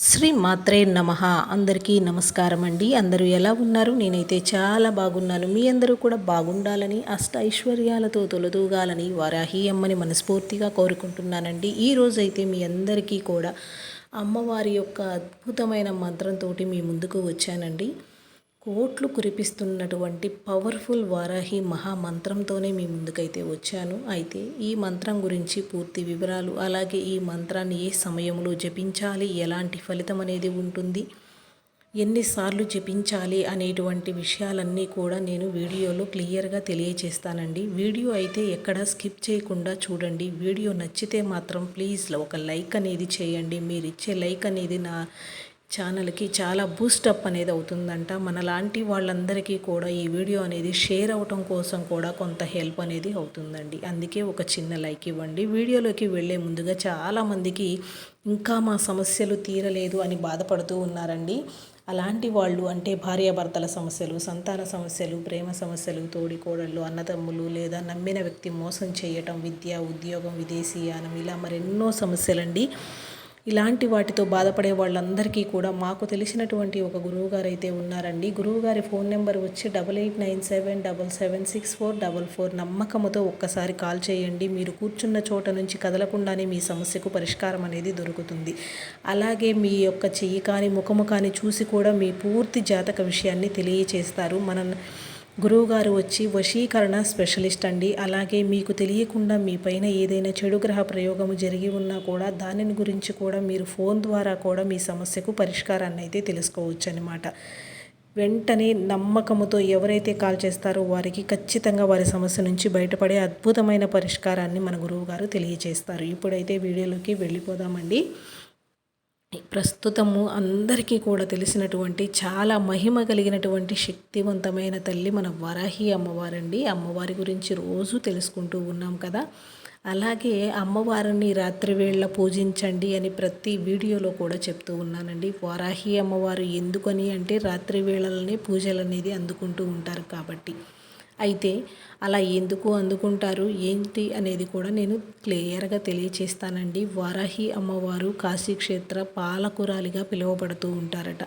శ్రీ మాత్రే నమ. అందరికీ నమస్కారం అండి. అందరూ ఎలా ఉన్నారు? నేనైతే చాలా బాగున్నాను. మీ అందరూ కూడా బాగుండాలని అష్ట ఐశ్వర్యాలతో తొలదూగాలని వారాహి అమ్మని మనస్ఫూర్తిగా కోరుకుంటున్నానండి. ఈ రోజైతే మీ అందరికీ కూడా అమ్మవారి యొక్క అద్భుతమైన మంత్రంతో మీ ముందుకు వచ్చానండి. కోట్లు కురిపిస్తున్నటువంటి పవర్ఫుల్ వారాహి మహామంత్రంతోనే మీ ముందుకైతే వచ్చాను. అయితే ఈ మంత్రం గురించి పూర్తి వివరాలు అలాగే ఈ మంత్రాన్ని ఏ సమయంలో జపించాలి ఎలాంటి ఫలితం అనేది ఉంటుంది ఎన్నిసార్లు జపించాలి అనేటువంటి విషయాలన్నీ కూడా నేను వీడియోలో క్లియర్గా తెలియచేస్తానండి. వీడియో అయితే ఎక్కడ స్కిప్ చేయకుండా చూడండి. వీడియో నచ్చితే మాత్రం ప్లీజ్ ఒక లైక్ అనేది చేయండి. మీరు ఇచ్చే లైక్ అనేది నా ఛానల్కి చాలా బూస్టప్ అనేది అవుతుందంట. మనలాంటి వాళ్ళందరికీ కూడా ఈ వీడియో అనేది షేర్ అవటం కోసం కూడా కొంత హెల్ప్ అనేది అవుతుందండి. అందుకే ఒక చిన్న లైక్ ఇవ్వండి. వీడియోలోకి వెళ్ళే ముందుగా చాలామందికి ఇంకా మా సమస్యలు తీరలేదు అని బాధపడుతూ ఉన్నారండి. అలాంటి వాళ్ళు అంటే భార్యాభర్తల సమస్యలు సంతాన సమస్యలు ప్రేమ సమస్యలు తోడికోడళ్ళు అన్నదమ్ములు లేదా నమ్మిన వ్యక్తి మోసం చేయటం విద్య ఉద్యోగం విదేశీయానం ఇలా మరెన్నో సమస్యలండి. ఇలాంటి వాటితో బాధపడే వాళ్ళందరికీ కూడా మాకు తెలిసినటువంటి ఒక గురువుగారు అయితే ఉన్నారండి. గురువుగారి ఫోన్ నెంబర్ వచ్చి double eight nine seven double seven six four double four నమ్మకంతో ఒక్కసారి కాల్ చేయండి. మీరు కూర్చున్న చోట నుంచి కదలకుండానే మీ సమస్యకు పరిష్కారం అనేది దొరుకుతుంది. అలాగే మీ యొక్క చెయ్యి కానీ ముఖము కానీ చూసి కూడా మీ పూర్తి జాతక విషయాన్ని తెలియచేస్తారు. మన గురువుగారు వచ్చి వశీకరణ స్పెషలిస్ట్ అండి. అలాగే మీకు తెలియకుండా మీ పైన ఏదైనా చెడు గ్రహ ప్రయోగము జరిగి ఉన్నా కూడా దానిని గురించి కూడా మీరు ఫోన్ ద్వారా కూడా మీ సమస్యకు పరిష్కారాన్ని అయితే తెలుసుకోవచ్చు అనమాట వెంటనే నమ్మకముతో ఎవరైతే కాల్ చేస్తారో వారికి ఖచ్చితంగా వారి సమస్య నుంచి బయటపడే అద్భుతమైన పరిష్కారాన్ని మన గురువుగారు తెలియజేస్తారు. ఇప్పుడైతే వీడియోలోకి వెళ్ళిపోదామండి. ప్రస్తుతము అందరికీ కూడా తెలిసినటువంటి చాలా మహిమ కలిగినటువంటి శక్తివంతమైన తల్లి మన వరాహి అమ్మవారండి. అమ్మవారి గురించి రోజు తెలుసుకుంటూ ఉన్నాం కదా. అలాగే అమ్మవారిని రాత్రి వేళ పూజించండి అని ప్రతి వీడియోలో కూడా చెప్తూ ఉన్నానండి. వరాహి అమ్మవారు ఎందుకని అంటే రాత్రి వేళలనే పూజలు అనేది అందుకుంటూ ఉంటారు కాబట్టి. అయితే అలా ఎందుకు అందుకుంటారు? ఏంటి అనేది కూడా నేను క్లియర్గా తెలియచేస్తానండి. వారాహి అమ్మవారు కాశీక్షేత్ర పాలకురాలిగా పిలువబడుతూ ఉంటారట.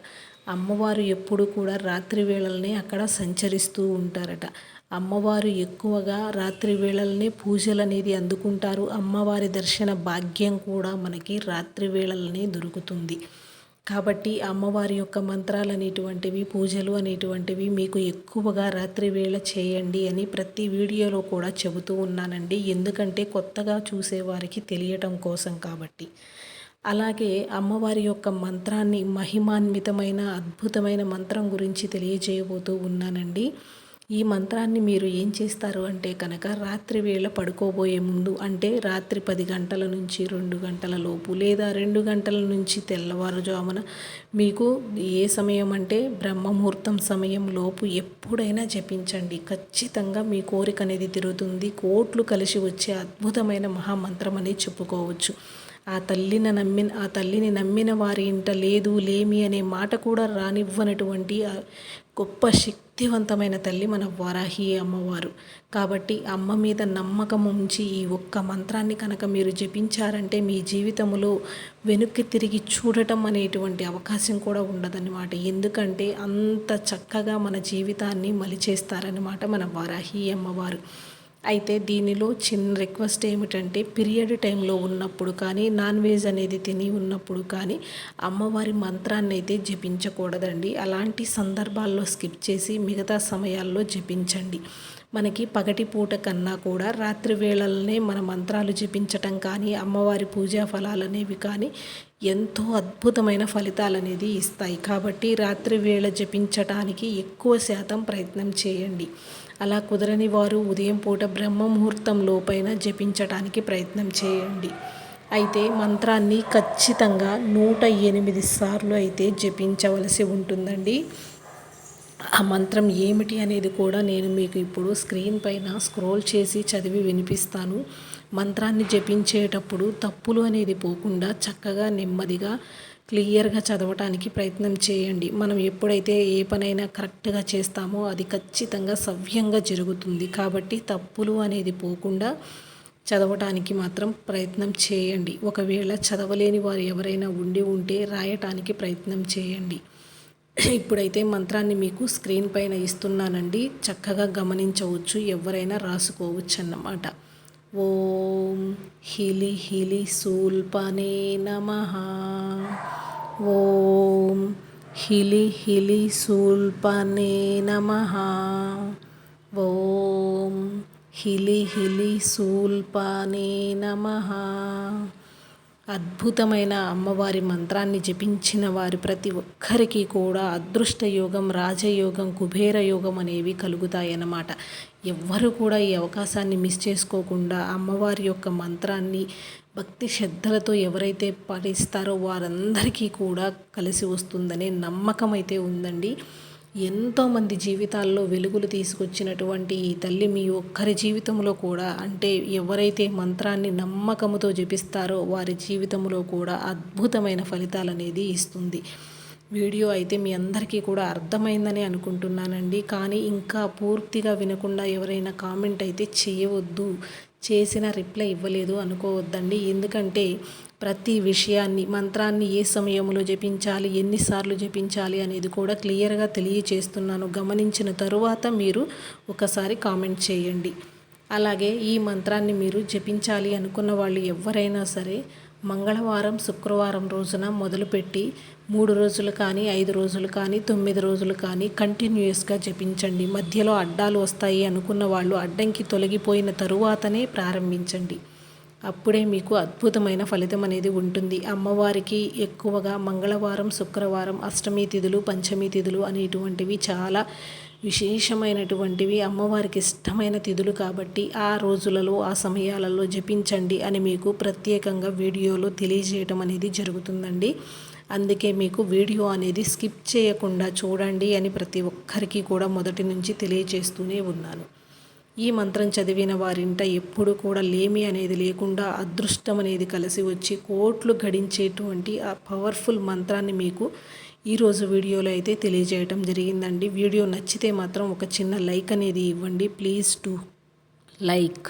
అమ్మవారు ఎప్పుడు కూడా రాత్రి వేళలనే అక్కడ సంచరిస్తూ ఉంటారట. అమ్మవారు ఎక్కువగా రాత్రి వేళలనే పూజలు అనేది అందుకుంటారు. అమ్మవారి దర్శన భాగ్యం కూడా మనకి రాత్రి వేళలనే దొరుకుతుంది. కాబట్టి అమ్మవారి యొక్క మంత్రాలు అనేటువంటివి పూజలు అనేటువంటివి మీకు ఎక్కువగా రాత్రి వేళ చేయండి అని ప్రతి వీడియోలో కూడా చెబుతూ ఉన్నానండి. ఎందుకంటే కొత్తగా చూసేవారికి తెలియటం కోసం కాబట్టి. అలాగే అమ్మవారి యొక్క మంత్రాన్ని మహిమాన్వితమైన అద్భుతమైన మంత్రం గురించి తెలియజేయబోతూ ఉన్నానండి. ఈ మంత్రాన్ని మీరు ఏం చేస్తారు అంటే కనుక రాత్రి వేళ పడుకోబోయే ముందు అంటే రాత్రి పది గంటల నుంచి రెండు గంటల లోపు లేదా రెండు గంటల నుంచి తెల్లవారుజామున మీకు ఏ సమయం అంటే బ్రహ్మముహూర్తం సమయం లోపు ఎప్పుడైనా జపించండి. ఖచ్చితంగా మీ కోరిక అనేది తిరుగుతుంది. కోట్లు కలిసి వచ్చే అద్భుతమైన మహామంత్రం అని చెప్పుకోవచ్చు. ఆ తల్లిని నమ్మిన ఆ తల్లిని నమ్మిన వారి ఇంట లేదు లేమి అనే మాట కూడా రానివ్వనటువంటి గొప్ప శక్తివంతమైన తల్లి మన వరాహి అమ్మవారు. కాబట్టి అమ్మ మీద నమ్మకం ఉంచి ఈ ఒక్క మంత్రాన్ని కనుక మీరు జపించారంటే మీ జీవితంలో వెనక్కి తిరిగి చూడటం అనేటువంటి అవకాశం కూడా ఉండదన్నమాట. ఎందుకంటే అంత చక్కగా మన జీవితాన్ని మలిచేస్తారన్నమాట మన వరాహి అమ్మవారు. అయితే దీనిలో చిన్న రిక్వెస్ట్ ఏమిటంటే పీరియడ్ టైంలో ఉన్నప్పుడు కానీ నాన్ వెజ్ అనేది తిని ఉన్నప్పుడు కానీ అమ్మవారి మంత్రాన్ని అయితే జపించకూడదండి. అలాంటి సందర్భాల్లో స్కిప్ చేసి మిగతా సమయాల్లో జపించండి. మనకి పగటి పూట కన్నా కూడా రాత్రి వేళలనే మన మంత్రాలు జపించటం కానీ అమ్మవారి పూజా ఫలాలు అనేవి కానీ ఎంతో అద్భుతమైన ఫలితాలు అనేది ఇస్తాయి. కాబట్టి రాత్రి వేళ జపించటానికి ఎక్కువ శాతం ప్రయత్నం చేయండి. అలా కుదరని వారు ఉదయం పూట బ్రహ్మ ముహూర్తం లోపైన జపించటానికి ప్రయత్నం చేయండి. అయితే మంత్రాన్ని ఖచ్చితంగా నూట ఎనిమిది సార్లు అయితే జపించవలసి ఉంటుందండి. ఆ మంత్రం ఏమిటి అనేది కూడా నేను మీకు ఇప్పుడు స్క్రీన్ పైన స్క్రోల్ చేసి చదివి వినిపిస్తాను. మంత్రాన్ని జపించేటప్పుడు తప్పులు అనేది పోకుండా చక్కగా నెమ్మదిగా క్లియర్గా చదవటానికి ప్రయత్నం చేయండి. మనం ఎప్పుడైతే ఏ పనైనా కరెక్ట్గా చేస్తామో అది ఖచ్చితంగా సవ్యంగా జరుగుతుంది. కాబట్టి తప్పులు అనేది పోకుండా చదవటానికి మాత్రం ప్రయత్నం చేయండి. ఒకవేళ చదవలేని వారు ఎవరైనా ఉండి ఉంటే రాయటానికి ప్రయత్నం చేయండి. ఇప్పుడైతే మంత్రాన్ని మీకు స్క్రీన్ పైన ఇస్తున్నానండి. చక్కగా గమనించవచ్చు. ఎవరైనా రాసుకోవచ్చు అన్నమాట ॐ हिलि हिलि सूल्पने नमः। ॐ हिलि हिलि सूल्पने नमः। ॐ हिलि हिलि सूल्पाने नमः। అద్భుతమైన అమ్మవారి మంత్రాన్ని జపించిన వారి ప్రతి ఒక్కరికి కూడా అదృష్ట యోగం రాజయోగం కుబేర యోగం అనేవి కలుగుతాయన్నమాట. ఎవ్వరు కూడా ఈ అవకాశాన్ని మిస్ చేసుకోకుండా అమ్మవారి యొక్క మంత్రాన్ని భక్తి శ్రద్ధలతో ఎవరైతే పాటిస్తారో వారందరికీ కూడా కలిసి వస్తుందనే నమ్మకం అయితే ఉందండి. ఎంతోమంది జీవితాల్లో వెలుగులు తీసుకొచ్చినటువంటి ఈ తల్లి మీ ఒక్కరి జీవితంలో కూడా అంటే ఎవరైతే మంత్రాన్ని నమ్మకముతో జపిస్తారో వారి జీవితంలో కూడా అద్భుతమైన ఫలితాలు అనేది ఇస్తుంది. వీడియో అయితే మీ అందరికీ కూడా అర్థమైందని అనుకుంటున్నానండి. కానీ ఇంకా పూర్తిగా వినకుండా ఎవరైనా కామెంట్ అయితే చేయవద్దు చేసిన రిప్లై ఇవ్వలేదు అనుకోవద్దండి. ఎందుకంటే ప్రతి విషయాన్ని మంత్రాన్ని ఏ సమయంలో జపించాలి ఎన్నిసార్లు జపించాలి అనేది కూడా క్లియర్గా తెలియచేస్తున్నాను. గమనించిన తరువాత మీరు ఒకసారి కామెంట్ చేయండి. అలాగే ఈ మంత్రాన్ని మీరు జపించాలి అనుకున్న వాళ్ళు ఎవరైనా సరే మంగళవారం శుక్రవారం రోజున మొదలుపెట్టి మూడు రోజులు కానీ ఐదు రోజులు కానీ తొమ్మిది రోజులు కానీ కంటిన్యూస్గా జపించండి. మధ్యలో అడ్డాలు వస్తాయి అనుకున్న వాళ్ళు అడ్డంకి తొలగిపోయిన తరువాతనే ప్రారంభించండి. అప్పుడే మీకు అద్భుతమైన ఫలితం అనేది ఉంటుంది. అమ్మవారికి ఎక్కువగా మంగళవారం శుక్రవారం అష్టమి తిథులు పంచమి తిథులు అనేటువంటివి చాలా విశేషమైనటువంటివి. అమ్మవారికి ఇష్టమైన తిథులు కాబట్టి ఆ రోజులలో ఆ సమయాలలో జపించండి అని మీకు ప్రత్యేకంగా వీడియోలో తెలియజేయటం అనేది జరుగుతుందండి. అందుకే మీకు వీడియో అనేది స్కిప్ చేయకుండా చూడండి అని ప్రతి ఒక్కరికి కూడా మొదటి నుంచి తెలియజేస్తూనే ఉన్నాను. ఈ మంత్రం చదివిన వారింట ఎప్పుడు కూడా లేమి అనేది లేకుండా అదృష్టం అనేది కలిసి వచ్చి కోట్లు గడించేటువంటి ఆ పవర్ఫుల్ మంత్రాన్ని మీకు ఈరోజు వీడియోలో అయితే తెలియజేయటం జరిగిందండి. వీడియో నచ్చితే మాత్రం ఒక చిన్న లైక్ అనేది ఇవ్వండి. Please to like.